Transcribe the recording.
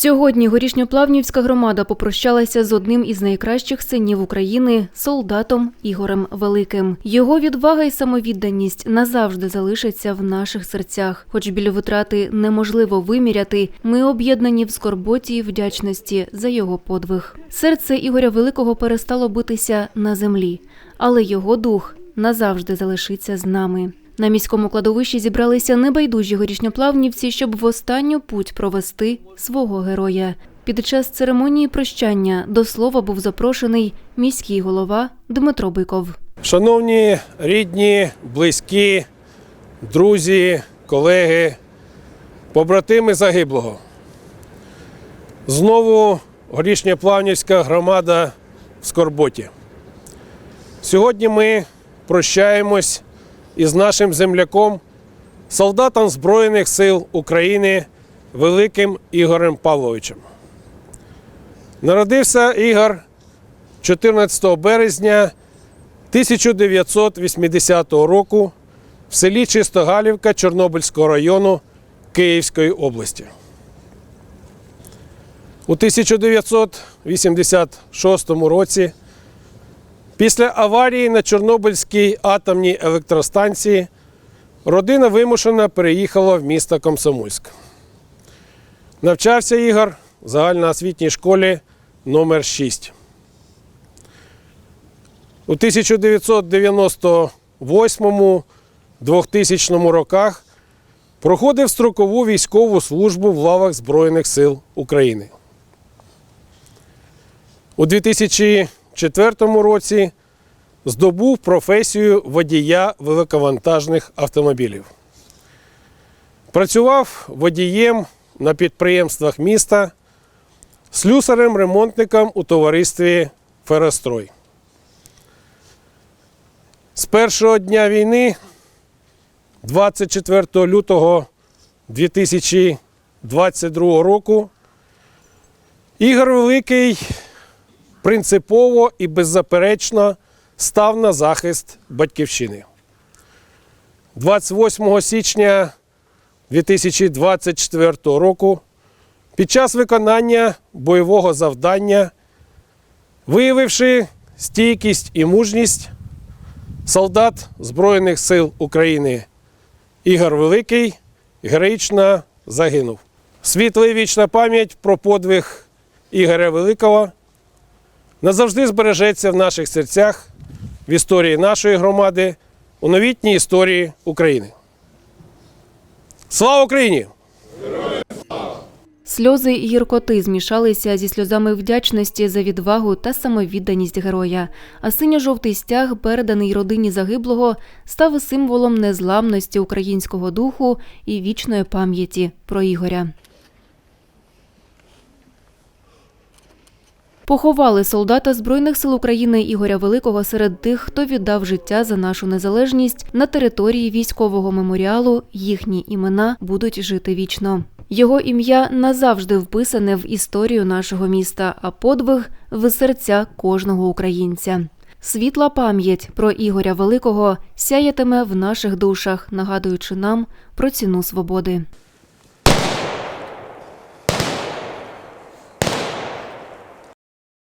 Сьогодні горішньоплавнівська громада попрощалася з одним із найкращих синів України солдатом Ігорем Великим. Його відвага і самовідданість назавжди залишаться в наших серцях. Хоч біля витрати неможливо виміряти, ми об'єднані в скорботі і вдячності за його подвиг. Серце Ігоря Великого перестало битися на землі, але його дух назавжди залишиться з нами. На міському кладовищі зібралися небайдужі горішньоплавнівці, щоб в останню путь провести свого героя. Під час церемонії прощання до слова був запрошений міський голова Дмитро Биков. Шановні рідні, близькі, друзі, колеги, побратими загиблого. Знову горішньоплавнівська громада в Скорботі. Сьогодні ми прощаємось із нашим земляком, солдатом Збройних сил України Великим Ігорем Павловичем. Народився Ігор 14 березня 1980 року в селі Чистогалівка Чорнобильського району Київської області. У 1986 році після аварії на Чорнобильській атомній електростанції родина вимушено переїхала в місто Комсомольськ. Навчався Ігор в загальноосвітній школі номер 6 у 1998-2000 роках проходив строкову військову службу в лавах Збройних сил України. У 2004 році здобув професію водія великовантажних автомобілів. Працював водієм на підприємствах міста, слюсарем-ремонтником у товаристві Ферострой. З першого дня війни, 24 лютого 2022 року, Ігор Великий принципово і беззаперечно став на захист батьківщини. 28 січня 2024 року під час виконання бойового завдання, виявивши стійкість і мужність, солдат Збройних сил України Ігор Великий героїчно загинув. Світла вічна пам'ять про подвиг Ігоря Великого назавжди збережеться в наших серцях, в історії нашої громади, у новітній історії України. Слава Україні! Сльози і гіркоти змішалися зі сльозами вдячності за відвагу та самовідданість героя. А синьо-жовтий стяг, переданий родині загиблого, став символом незламності українського духу і вічної пам'яті про Ігоря. Поховали солдата Збройних сил України Ігоря Великого серед тих, хто віддав життя за нашу незалежність на території військового меморіалу. Їхні імена будуть жити вічно. Його ім'я назавжди вписане в історію нашого міста, а подвиг в серця кожного українця. Світла пам'ять про Ігоря Великого сяятиме в наших душах, нагадуючи нам про ціну свободи.